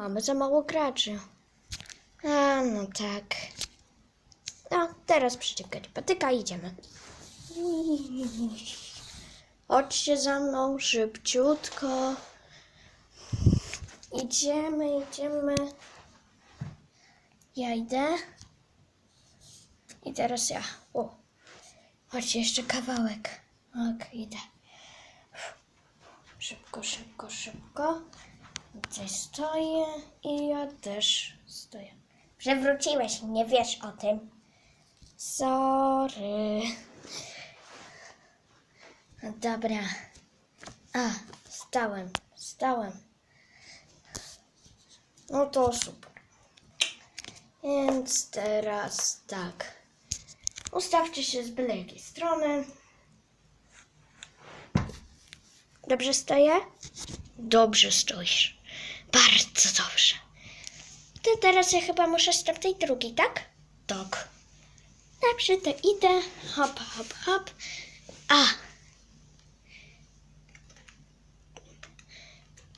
mamy za mało graczy. A, no tak. No, teraz przyciągać patyka idziemy. Chodźcie za mną szybciutko. Idziemy, idziemy. Ja idę. I teraz ja. O, chodź jeszcze kawałek. Ok, idę. Szybko, szybko, szybko. Tutaj stoję i ja też stoję. Przewróciłeś, nie wiesz o tym. Sorry. Dobra. A, stałem, stałem. No to super. Więc teraz tak. Ustawcie się z byle jakiej strony. Dobrze stoję? Dobrze stoisz. Bardzo dobrze. To teraz ja chyba muszę z tamtej drugiej, tak? Tak. Dobrze, to idę. Hop, hop, hop. A.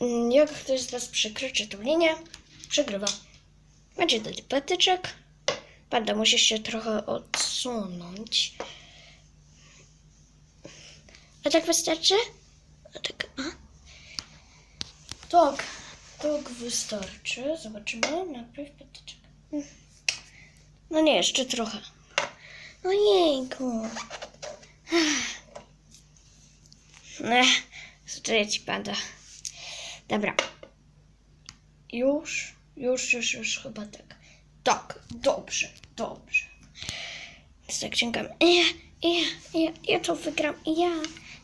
Mm, Jak ktoś z Was przekroczy tą linię, przegrywa. Będzie dać patyczek. Pada, musisz się trochę odsunąć. A tak wystarczy? A tak, a? Tak, tak wystarczy. Zobaczymy. Najpierw patyczek. Mm. No nie, jeszcze trochę. Ojejku. Ech, co ci pada. Dobra. Już, już, już, już chyba tak. Tak, dobrze, dobrze. Więc tak ciągam. Ja, ja, ja, ja to wygram. Ja.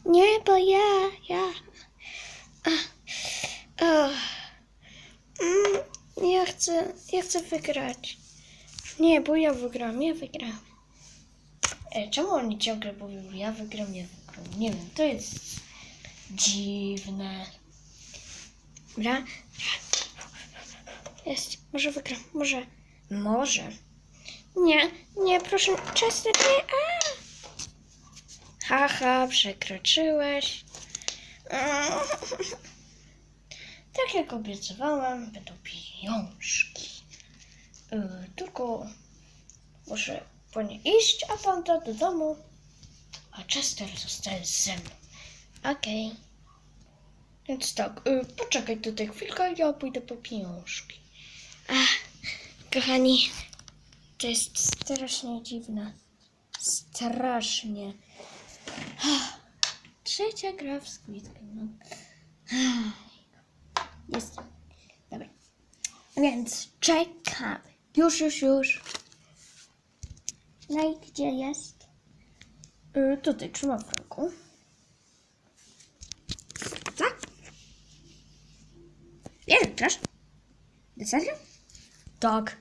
Nie, bo ja, ja. Ach. Ja chcę, ja chcę wygrać. Nie, bo ja wygram, ja wygram. E, czemu oni ciągle mówią, ja wygram, ja wygram? Nie wiem, to jest dziwne. Dobra? Jest, może wygram, może. Może. Nie, nie, proszę, Chester, nie. A! Haha, przekroczyłeś. Tak jak obiecywałam, będą pieniążki. Yy, tylko muszę po nie iść, a pan to do domu. A Chester zostaje ze mną. Okej. Więc tak, y, poczekaj tutaj chwilkę, ja pójdę po pieniążki. Ach, kochani, to jest strasznie dziwne. Strasznie. Ach, Trzecia gra w Squid Game. Jest. Dobra. Więc czekamy. Już, już, już. No i gdzie jest? Y, tutaj trzymam w ręku. Tak? Nie grasz? Serio? Tak.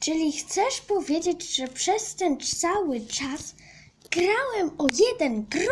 Czyli chcesz powiedzieć, że przez ten cały czas grałem o jeden grosz?